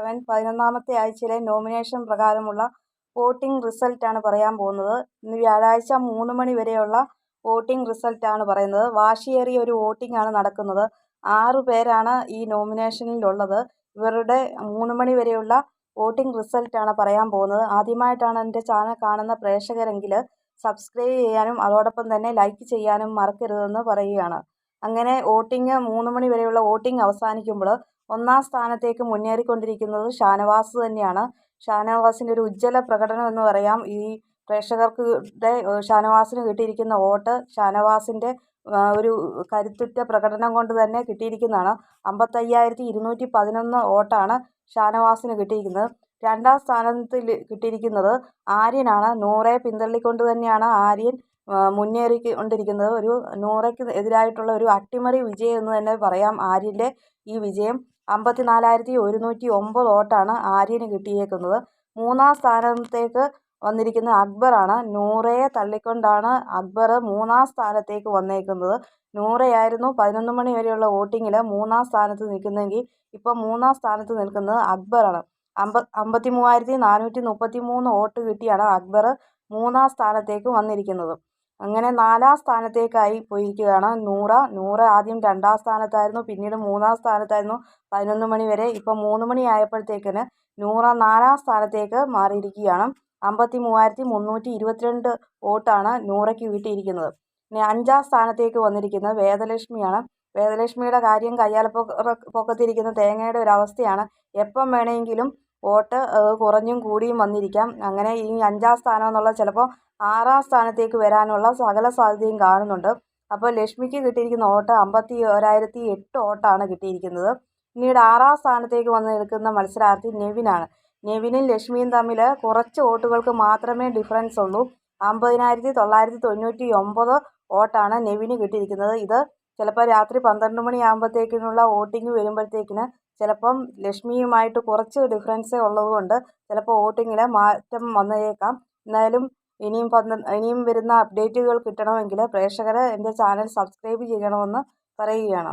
Seven പതിനൊന്നാമത്തെ ആഴ്ചയിലെ nomination പ്രകാരമുള്ള വോട്ടിംഗ് റിസൾട്ടാണ് പറയാൻ പോകുന്നത്. ഇന്ന് വ്യാഴാഴ്ച മൂന്ന് മണി വരെയുള്ള വോട്ടിംഗ് റിസൾട്ടാണ് പറയുന്നത്. വാശിയേറിയ ഒരു വോട്ടിംഗ് ആണ് നടക്കുന്നത്. ആറ് പേരാണ് ഈ നോമിനേഷനിലുള്ളത്. ഇവരുടെ മൂന്ന് മണി വരെയുള്ള വോട്ടിംഗ് റിസൾട്ടാണ് പറയാൻ പോകുന്നത്. ആദ്യമായിട്ടാണ് എന്റെ ചാനൽ കാണുന്ന പ്രേക്ഷകരെങ്കിൽ സബ്സ്ക്രൈബ് ചെയ്യാനും അതോടൊപ്പം തന്നെ ലൈക്ക് ചെയ്യാനും മറക്കരുതെന്ന് പറയുകയാണ്. അങ്ങനെ വോട്ടിംഗ് മൂന്ന് മണി വരെയുള്ള വോട്ടിംഗ് അവസാനിക്കുമ്പോൾ ഒന്നാം സ്ഥാനത്തേക്ക് മുന്നേറിക്കൊണ്ടിരിക്കുന്നത് ഷാനവാസ് തന്നെയാണ്. ഷാനവാസിന്റെ ഒരു ഉജ്ജ്വല പ്രകടനം എന്ന് പറയാം. ഈ പ്രേക്ഷകർക്ക് ഷാനവാസിന് കിട്ടിയിരിക്കുന്ന വോട്ട് ഷാനവാസിന്റെ ഒരു കരുത്തുറ്റ പ്രകടനം കൊണ്ട് തന്നെ കിട്ടിയിരിക്കുന്നതാണ്. അമ്പത്തയ്യായിരത്തി ഇരുന്നൂറ്റി പതിനൊന്ന് വോട്ടാണ് ഷാനവാസിന് കിട്ടിയിരിക്കുന്നത്. രണ്ടാം സ്ഥാനത്തിൽ കിട്ടിയിരിക്കുന്നത് ആര്യനാണ്. നൂറെ പിന്തള്ളിക്കൊണ്ട് തന്നെയാണ് ആര്യൻ മുന്നേറിക്കൊണ്ടിരിക്കുന്നത്. ഒരു നൂറയ്ക്ക് എതിരായിട്ടുള്ള ഒരു അട്ടിമറി വിജയം എന്ന് തന്നെ പറയാം ആര്യന്റെ ഈ വിജയം. അമ്പത്തി നാലായിരത്തി ഒരുന്നൂറ്റി ഒമ്പത് വോട്ടാണ് ആര്യന് കിട്ടിയേക്കുന്നത്. മൂന്നാം സ്ഥാനത്തേക്ക് വന്നിരിക്കുന്നത് അക്ബറാണ്. നൂറയെ തള്ളിക്കൊണ്ടാണ് അക്ബർ മൂന്നാം സ്ഥാനത്തേക്ക് വന്നേക്കുന്നത്. നൂറയായിരുന്നു പതിനൊന്ന് മണി വരെയുള്ള വോട്ടിങ്ങിൽ മൂന്നാം സ്ഥാനത്ത് നിൽക്കുന്നതെങ്കിൽ ഇപ്പം മൂന്നാം സ്ഥാനത്ത് നിൽക്കുന്നത് അക്ബറാണ്. അമ്പ അമ്പത്തി മൂവായിരത്തി നാനൂറ്റി മുപ്പത്തി മൂന്ന് വോട്ട് കിട്ടിയാണ് അക്ബർ മൂന്നാം സ്ഥാനത്തേക്ക് വന്നിരിക്കുന്നത്. അങ്ങനെ നാലാം സ്ഥാനത്തേക്കായി പോയിരിക്കുകയാണ് നൂറ നൂറ ആദ്യം രണ്ടാം സ്ഥാനത്തായിരുന്നു പിന്നീട് മൂന്നാം സ്ഥാനത്തായിരുന്നു. പതിനൊന്ന് മണി വരെ ഇപ്പം മൂന്ന് മണി ആയപ്പോഴത്തേക്കിന് നൂറ നാലാം സ്ഥാനത്തേക്ക് മാറിയിരിക്കുകയാണ്. അമ്പത്തി മൂവായിരത്തി മുന്നൂറ്റി ഇരുപത്തിരണ്ട് വോട്ടാണ് നൂറയ്ക്ക് കിട്ടിയിരിക്കുന്നത്. പിന്നെ അഞ്ചാം സ്ഥാനത്തേക്ക് വന്നിരിക്കുന്നത് വേദലക്ഷ്മിയാണ്. വേദലക്ഷ്മിയുടെ കാര്യം കയ്യാലപ്പൊക്ക പൊക്കത്തിരിക്കുന്ന തേങ്ങയുടെ ഒരു അവസ്ഥയാണ്. എപ്പം വേണമെങ്കിലും വോട്ട് കുറഞ്ഞും കൂടിയും വന്നിരിക്കാം. അങ്ങനെ ഈ അഞ്ചാം സ്ഥാനം എന്നുള്ള ചിലപ്പോൾ ആറാം സ്ഥാനത്തേക്ക് വരാനുള്ള സകല സാധ്യതയും കാണുന്നുണ്ട്. അപ്പോൾ ലക്ഷ്മിക്ക് കിട്ടിയിരിക്കുന്ന വോട്ട് അമ്പത്തി ഒരായിരത്തി എട്ട് വോട്ടാണ് കിട്ടിയിരിക്കുന്നത്. പിന്നീട് ആറാം സ്ഥാനത്തേക്ക് വന്ന് നിൽക്കുന്ന മത്സരാർത്ഥി നെവിനാണ്. നെവിനും ലക്ഷ്മിയും തമ്മിൽ കുറച്ച് വോട്ടുകൾക്ക് മാത്രമേ ഡിഫറൻസ് ഉള്ളൂ. അമ്പതിനായിരത്തി തൊള്ളായിരത്തി തൊണ്ണൂറ്റി ഒമ്പത് വോട്ടാണ് നെവിന് കിട്ടിയിരിക്കുന്നത്. ഇത് ചിലപ്പോൾ രാത്രി പന്ത്രണ്ട് മണിയാകുമ്പോഴത്തേക്കിനുള്ള വോട്ടിംഗ് വരുമ്പോഴത്തേക്കിന് ചിലപ്പം ലക്ഷ്മിയുമായിട്ട് കുറച്ച് ഡിഫറൻസേ ഉള്ളതുകൊണ്ട് ചിലപ്പോൾ വോട്ടിങ്ങിൽ മാറ്റം വന്നേക്കാം. എന്നാലും ഇനിയും ഇനിയും വരുന്ന അപ്ഡേറ്റുകൾ കിട്ടണമെങ്കിൽ പ്രേക്ഷകർ എന്റെ ചാനൽ സബ്സ്ക്രൈബ് ചെയ്യണമെന്ന് പറയുകയാണ്.